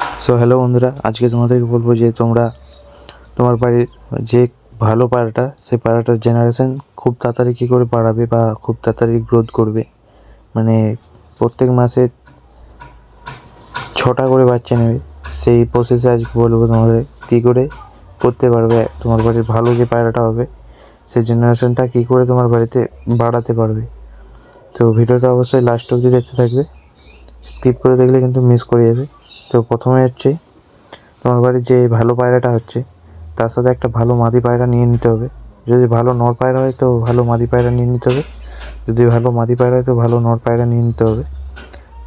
So hello বন্ধুরা, আজকে তোমাদেরকে বলব যে তোমরা তোমার বাড়ির যে ভালো পায়রাটা সেই পায়রাটার জেনারেশন খুব তাড়াতাড়ি কী করে বাড়াবে বা খুব তাড়াতাড়ি গ্রোথ করবে? মানে প্রত্যেক মাসে ছটা করে বাচ্চা নেবে। সেই প্রসেসে আজকে বলব তোমাদের কী করে করতে পারবে, তোমার বাড়ির ভালো যে পায়রাটা হবে, সেই জেনারেশনটা কী করে তোমার বাড়িতে বাড়াতে পারবে। তো ভিডিওটা অবশ্যই লাস্ট অবধি দেখতে থাকবে। স্কিপ করে দেখলে কিন্তু মিস করে যাবে। তো প্রথমে হচ্ছে তোমার বাড়ির যে ভালো পায়রাটা হচ্ছে, তার সাথে একটা ভালো মাদি পায়রা নিয়ে নিতে হবে। যদি ভালো নর পায়রা হয় তো ভালো মাদি পায়রা নিয়ে নিতে হবে। যদি ভালো মাদি পায়রা হয় তো ভালো নর পায়রা নিয়ে নিতে হবে।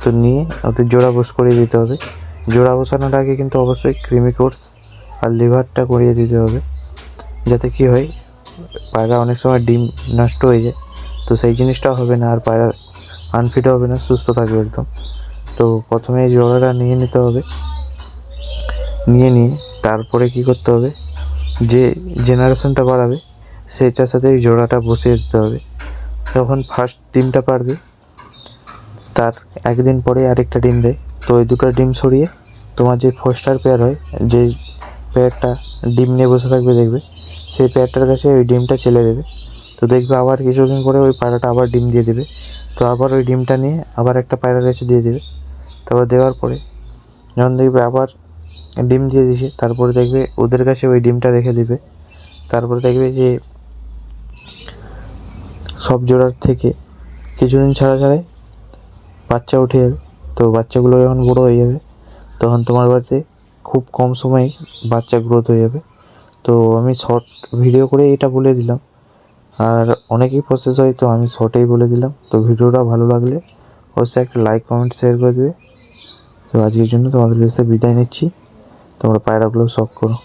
তো নিয়ে ওদের জোড়া বস করিয়ে দিতে হবে। জোড়া বসানোর আগে কিন্তু অবশ্যই ক্রিমি কোর্স আর লিভারটা করিয়ে দিতে হবে। যাতে কি হয়, পায়রা অনেক সময় ডিম নষ্ট হয়ে যায়। তো সেই জিনিসটা হবে না আর পায়রা আনফিট হবে না, সুস্থ থাকবে একদম। তো প্রথমে এই জোড়াটা নিয়ে নিতে হবে। নিয়ে নিয়ে তারপরে কি করতে হবে? যে জেনারেশনটা বাড়াবে, সেটার সাথে জোড়াটা বসিয়ে দিতে হবে। যখন ফার্স্ট ডিমটা পারবে, তার একদিন পরে আরেকটা ডিম দেয়। তো ওই দুটো ডিম সরিয়ে তোমার যে ফোস্টার পেয়ার হয়, যে পেয়ারটা ডিম নিয়ে বসে থাকবে দেখবে, সেই পেয়ারটার কাছে ওই ডিমটা ছেলে দেবে। তো দেখবে আবার কিছুদিন পরে ওই পায়রাটা আবার ডিম দিয়ে দেবে। তো আবার ওই ডিমটা নিয়ে আবার একটা পায়রার কাছে দিয়ে দেবে। তারপর দেওয়ার পরে যখন দেখবে আবার ডিম দিয়ে দিছে, তারপরে দেখবে ওদের কাছে ওই ডিমটা রেখে দিবে। তারপরে দেখবে যে সব জোড়ার থেকে কিছুদিন ছাড়া ছাড়াই বাচ্চা উঠে যাবে। তো বাচ্চাগুলো যখন বড়ো হয়ে যাবে, তখন তোমার বাড়িতে খুব কম সময়ে বাচ্চা গ্রোথ হয়ে যাবে। তো আমি শর্ট ভিডিও করে এটা বলে দিলাম। আর অনেকই প্রসেস হয়, তো আমি শর্টেই বলে দিলাম। তো ভিডিওটা ভালো লাগলে অবশ্যই একটা লাইক কমেন্ট শেয়ার করে দেবে। তো আজকের জন্য তোমাদের কাছে বিদায় নিচ্ছি। তোমরা পায়রাগুলো শখ করো।